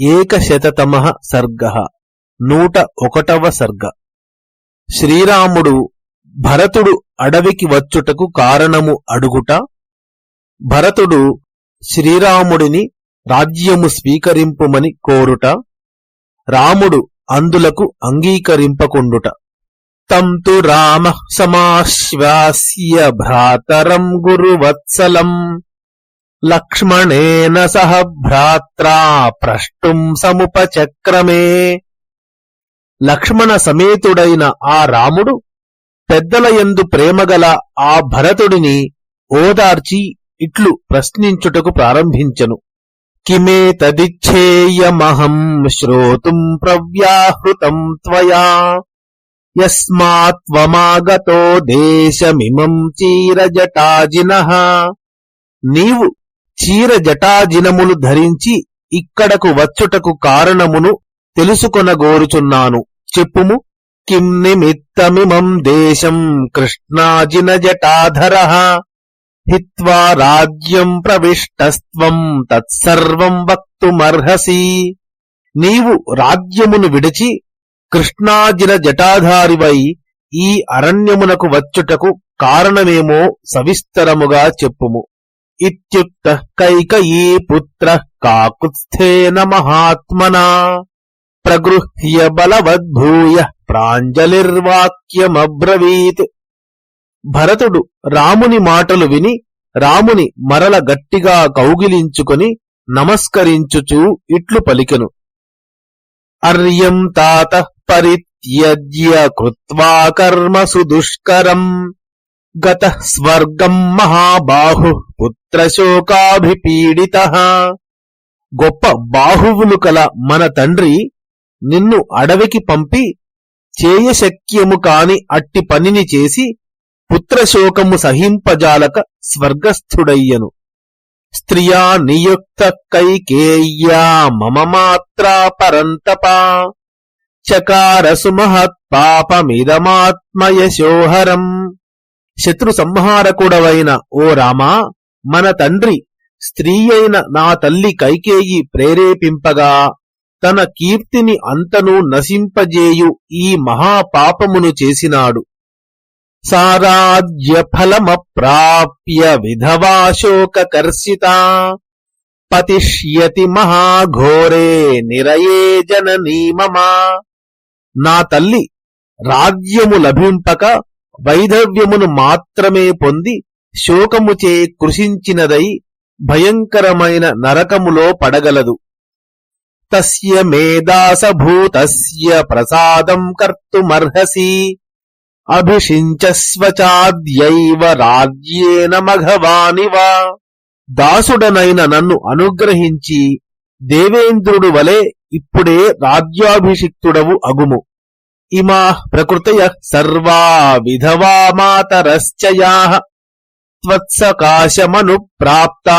ఏకశతతమ సర్గ. నూట ఒకటవ సర్గ. శ్రీరాముడు భరతుడు అడవికి వచ్చుటకు కారణము అడుగుట. భరతుడు శ్రీరాముడిని రాజ్యము స్వీకరింపుమని కోరుట. రాముడు అందులకు అంగీకరింపకుండుట. తం తు రామ సమాశ్వాస్య భ్రాతరం గురువత్సలం. లక్ష్మణేన సహ భ్రాత్రా ప్రష్టుం సముపచక్రమే. లక్ష్మణ సమేతుడైన ఆ రాముడు పెద్దల యందు ప్రేమగల ఆ భరతుడిని ఓదార్చి ఇట్లు ప్రశ్నించుటకు ప్రారంభించను. కిమే తదిచ్ఛేయమహం శ్రోతుం ప్రవ్యాహృతం త్వయా. యస్మాత్వమాగతో దేశమిమం చీరజటాజిన. నీవు చీర జటాజినములు ధరించి ఇక్కడకు వచ్చుటకు కారణమును తెలుసుకొనగోరుచున్నాను. చెప్పుము కిం నిమిత్తమిమం దేశం కృష్ణాజిన జటాధర హిత్వా రాజ్యం ప్రవిష్టస్త్వం తత్సర్వం వక్తుమర్హసి. నీవు రాజ్యమును విడిచి కృష్ణాజిన జటాధారివై ఈ అరణ్యమునకు వచ్చుటకు కారణమేమో సవిస్తరముగా చెప్పుము. ఇత్యుక్త కైకయీ పుత్ర కాకుత్స్థేన మహాత్మనా ప్రగృహ్య బలవద్భూయ ప్రాంజలిర్వాక్యమబ్రవీత్ భరతుడు రాముని మాటలు విని రాముని మరల గట్టిగా కౌగిలించుకొని నమస్కరించుచూ ఇట్లు పలికెను. అర్యం తాత పరిత్యజ్య కృత్వా కర్మసు సుదుష్కరం। గత స్వర్గం మహాబాహు పుత్రశోకాభిపీడిత. గొప్ప బాహువులు కల మన తండ్రి నిన్ను అడవికి పంపి చేయశక్యము కాని అట్టి పనిని చేసి పుత్రశోకము సహింపజాలక స్వర్గస్థుడయ్యను. స్త్రియా నియుక్త కైకేయ్యా మమ మాత్రా పరంతపా. చకారసు మహత్పాపమిదమాత్మయశోహరం శత్రు సంహారకుడవైన ఓ రామా మన తండ్రి స్త్రీ అయిన నా తల్లి కైకేయి ప్రేరేపింపగా తన కీర్తిని అంతను నశింపజేయు ఈ మహాపాపమును చేసినాడు. సారాజ్య ఫలమప్రాప్య విధవాశోకర్షిత పతిష్యతి మహాఘోరే నిరయే జననీ మమా నా తల్లి రాజ్యము లభింపక వైధవ్యమును మాత్రమే పొంది శోకముచే కృషించినదై భయంకరమైన నరకములో పడగలదు. తస్య మేదాసభూతస్య ప్రసాదం కర్తుమర్హసి అభిషించస్వచాద్యైవ రాజ్యేన మఘవానివా దాసుడనైన నన్ను అనుగ్రహించి దేవేంద్రుడు వలె ఇప్పుడే రాజ్యాభిషిక్తుడవు అగుము. ఇమా ప్రకృతయ సర్వా విధవా మాతరశ్చయా త్వత్సకాశమను ప్రాప్తా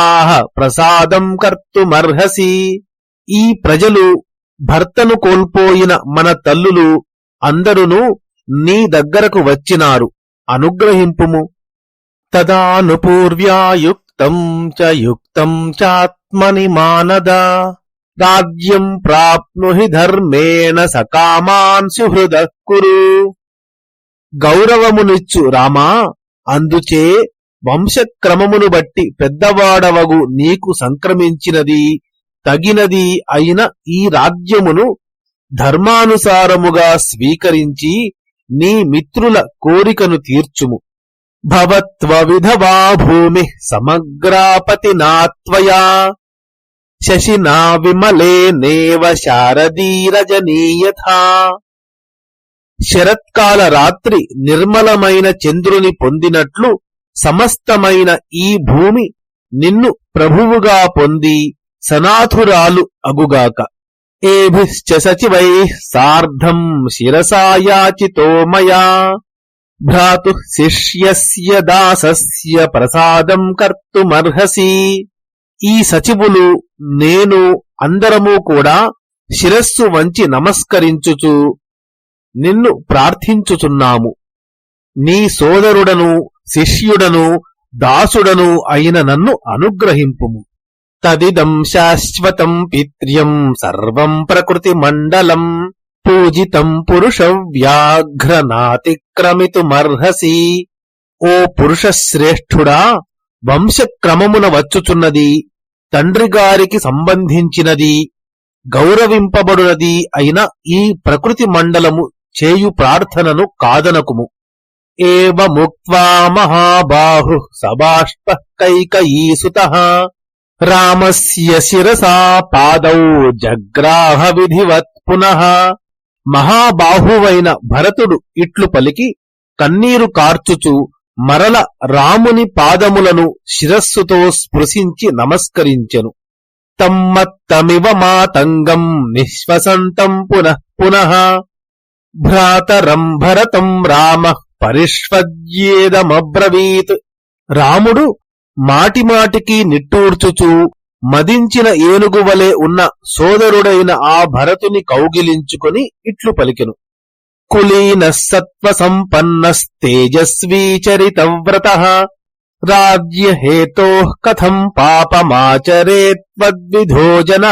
ప్రసాదం కర్తుమర్హసి. ఈ ప్రజలు భర్తను కోల్పోయిన మన తల్లులు అందరును నీ దగ్గరకు వచ్చినారు అనుగ్రహింపుము. తదానుపూర్వ్యాయుక్తం చ యుక్తం చాత్మని మానద రాజ్యం ప్రాప్నుహి ధర్మేణ సకామాన్ సుహృద కురు గౌరవమునిచ్చు రామా అందుచే వంశక్రమమును బట్టి పెద్దవాడవగు నీకు సంక్రమించినది తగినది అయిన ఈ రాజ్యమును ధర్మానుసారముగా స్వీకరించి నీ మిత్రుల కోరికను తీర్చుము భవత్వ విధవా భూమి సమగ్రాపతి నాత్వయా శశినా విమలే నేవ శారదీరజనీయథా. శరత్కాల రాత్రి నిర్మలమైన చంద్రుని పొందినట్లు సమస్తమైన ఈ భూమి నిన్ను ప్రభువుగా పొంది సనాథురాలు అగుగాక. ఏభిశ్చ సచివై సార్ధం శిరసాయాచితో మయా. భ్రాతు శిష్యస్య దాసస్య ప్రసాదం కర్తుమర్హసి. ఈ సచివులు నేను అందరము కూడా శిరస్సు వంచి నమస్కరించుచు నిన్ను ప్రార్థించుచున్నాము. నీ సోదరుడను శిష్యుడను దాసుడను అయిన నన్ను అనుగ్రహింపుము. తదిదం శాశ్వతం పిత్ర్యం సర్వం ప్రకృతి మండలం పూజితం పురుష వ్యాఘ్రనాతిక్రమితుమర్హసి ఓ పురుషశ్రేష్ఠుడా వంశక్రమమున వచ్చుచున్నది తండ్రిగారికి సంబంధించినది గౌరవింపబడునది అయిన ఈ ప్రకృతి మండలము చేయు ప్రార్థనను కాదనకుము. ఏముక్వా మహాబాహు సబాష్ప కైకయీసుత రామస్య శిరసా పాదౌ జగ్రాహ విధివత్ పునః. మహాబాహువైన భరతుడు ఇట్లు పలికి కన్నీరు కార్చుచు మరల రాముని పాదములను శిరస్సుతో స్పృశించి నమస్కరించెను. తమ్మత్తమివ మాతంగం నిశ్వసంతం పునః పునః భ్రాతరం భరతం రామ పరిష్వద్యేదమబ్రవీత్. రాముడు మాటిమాటికి నిట్టూర్చుచూ మదించిన ఏనుగు వలె ఉన్న సోదరుడైన ఆ భరతుని కౌగిలించుకుని ఇట్లు పలికెను. కులీన సత్వ సంపన్నస్తేజస్వీ చరితవ్రత. రాజ్యహేతో కథం పాపమాచరేత్వద్విధో జన.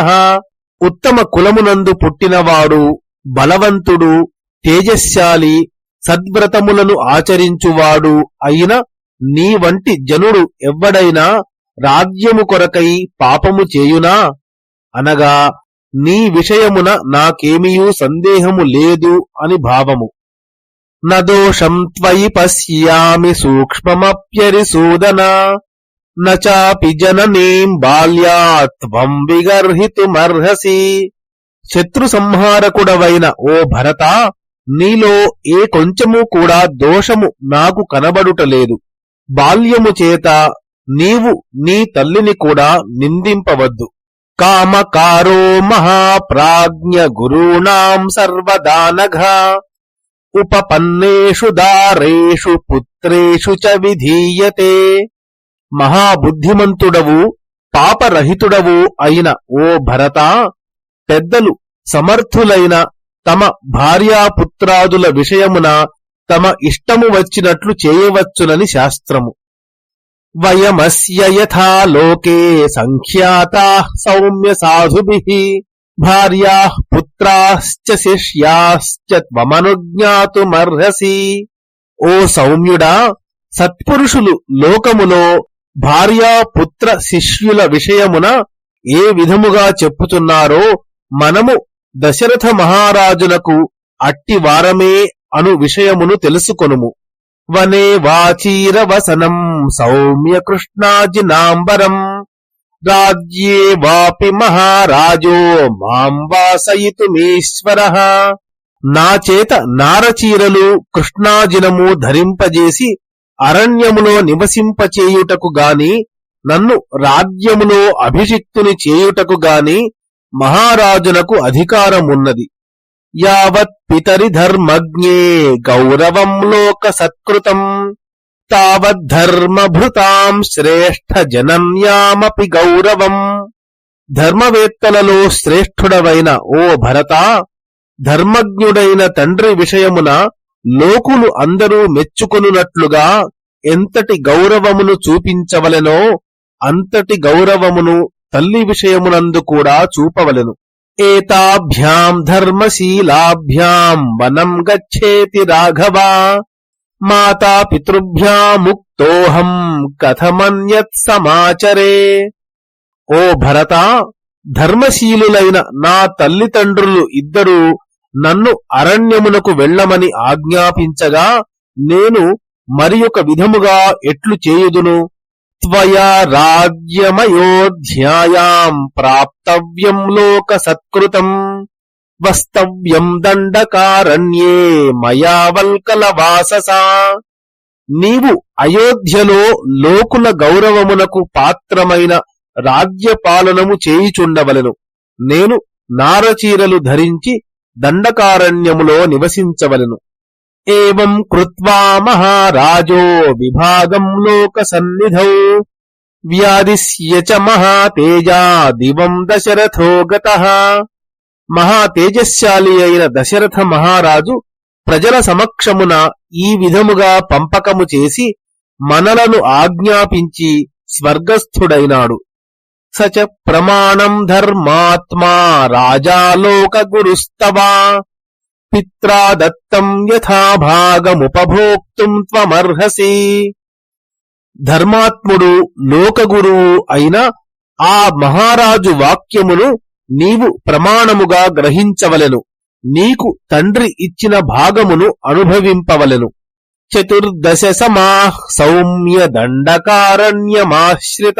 ఉత్తమ కులమునందు పుట్టినవాడు బలవంతుడు తేజశాలి సద్వ్రతములను ఆచరించువాడు అయిన నీ వంటి జనుడు ఎవ్వడైనా రాజ్యము కొరకై పాపము చేయునా? అనగా నీ విషయమున నాకేమియూ సందేహము లేదు అని భావము. నదోషం త్వయి పశ్యామి సూక్ష్మమప్యరిసూదన నాపి జననీం బాల్యాత్వం విగర్హితుమర్హసి. శత్రు సంహారకుడవైన ఓ భరత నీలో ఏ కొంచెము కూడా దోషము నాకు కనబడుటలేదు బాల్యము చేత నీవు నీ తల్లిని కూడా నిందింపవద్దు. కామకారో మహాప్రాజ్ఞ గురూణాం సర్వదానఘ ఉపపన్నేషు దారేషు పుత్రేషు చ విధీయతే మహాబుద్ధిమంతుడవు పాపరహితుడవు అయిన ఓ భరత పెద్దలు సమర్థులైన తమ భార్యాపుత్రాదుల విషయమున తమ ఇష్టము వచ్చినట్లు చేయవచ్చునని శాస్త్రము. వయమస్య యథా లోకే సంఖ్యాతా సౌమ్య సాధుభి భార్యా పుత్రాశ్చ శిష్యాశ్చ త్వమనుజ్ఞాతుమర్హసి ఓ సౌమ్యుడా సత్పురుషులు లోకములో భార్యా పుత్ర శిష్యుల విషయమున ఏ విధముగా చెప్పుతున్నారో మనము దశరథ మహారాజునకు అట్టి వారమే అను విషయమును తెలుసుకొనుము. వనే వాచీరవసనం సౌమ్య కృష్ణాజినాంబరం రాజ్యే వాపి మహారాజో మాం వాసయితుమీశ్వర. నా చేత నారచీరలు కృష్ణాజినము ధరింపజేసి అరణ్యములో నివసింపచేయుటకు గాని నన్ను రాజ్యములో అభిషిక్తుని చేయుటకు గాని మహారాజునకు అధికారమున్నది. యావత్ పితరి ధర్మజ్ఞే గౌరవం లోక సత్కృతం తావద్ధర్మభృతాం శ్రేష్ఠ జనన్యామపి గౌరవం. ధర్మవేత్తలలో శ్రేష్ఠుడవైన ఓ భరత ధర్మజ్ఞుడైన తండ్రి విషయమున లోకులు అందరూ మెచ్చుకొనున్నట్లుగా ఎంతటి గౌరవమును చూపించవలెనో అంతటి గౌరవమును తల్లి విషయమునందు కూడా చూపవలెను. ఏతాభ్యాం ధర్మశీలాభ్యాం వనం గచ్చేతి రాఘవా మాతాపితృభ్యాముక్తోహం కథమన్యత్ సమాచరే ఓ భరత ధర్మశీలులైన నా తల్లిదండ్రులు ఇద్దరూ నన్ను అరణ్యమునకు వెళ్ళమని ఆజ్ఞాపించగా నేను మరి విధముగా ఎట్లు చేయుదును? త్వయా రాజ్యమయోధ్యాయాం ప్రాప్తవ్యం లోక సత్కృతం వస్తవ్యం దండకారణ్యే మయావల్కలవాససా. నీవు అయోధ్యలో లోకుల గౌరవమునకు పాత్రమైన రాజ్యపాలనము చేయుచుండవలను. నేను నారచీరలు ధరించి దండకారణ్యములో నివసించవలెను. ఏం కృత్వా మహారాజో విభాగం లోక సన్నిధౌ వ్యాధిస్య చ మహాతేజా దివం దశరథో గత మహాతేజశాలి అయిన దశరథ మహారాజు ప్రజల సమక్షమున ఈ విధముగా పంపకము చేసి మనలను ఆజ్ఞాపించి స్వర్గస్థుడైనాడు. సచ ప్రమాణం ధర్మాత్మా రాజాలోక గురుస్తవా పిత్రా దత్తం యథా భాగముపభోక్తుం త్వమర్హసి. ధర్మాత్ముడు లోకగురువు అయిన ఆ మహారాజు వాక్యమును నీవు ప్రమాణముగా గ్రహించవలెను. నీకు తండ్రి ఇచ్చిన భాగమును అనుభవింపవలెను. చతుర్దశ సమాః సౌమ్య దండకారణ్యమాశ్రిత.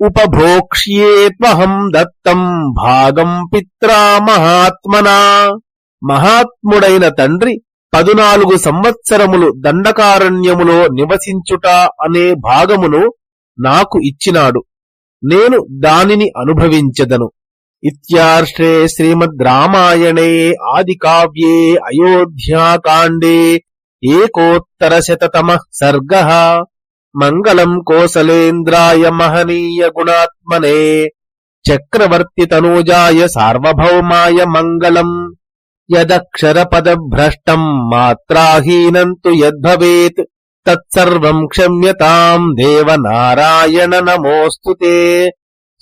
ఉపభోక్ష్యేత్వహం దత్తం భాగం పిత్రా మహాత్మనా. మహాత్ముడైన తండ్రి పదునాలుగు సంవత్సరములు దండకారణ్యములో నివసించుట అనే భాగమును నాకు ఇచ్చినాడు. నేను దానిని అనుభవించెదను. ఇత్యార్షే శ్రీమద్ రామాయణే ఆది కావ్యే అయోధ్యాకాండే ఏకోత్తర శతమ సర్గ. మంగళం కోసలేంద్రాయ మహనీయ గుణాత్మనే. చక్రవర్తి తనూజాయ సార్వభౌమాయ మంగళం. యదక్షర పద మాత్రాహీనం తు యద్భవేత్ తత్సర్వం క్షమ్యతాం దేవ నారాయణ నమోస్తు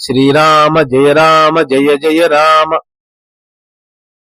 శ్రీరామ జయ రామ జయ జయ రామ.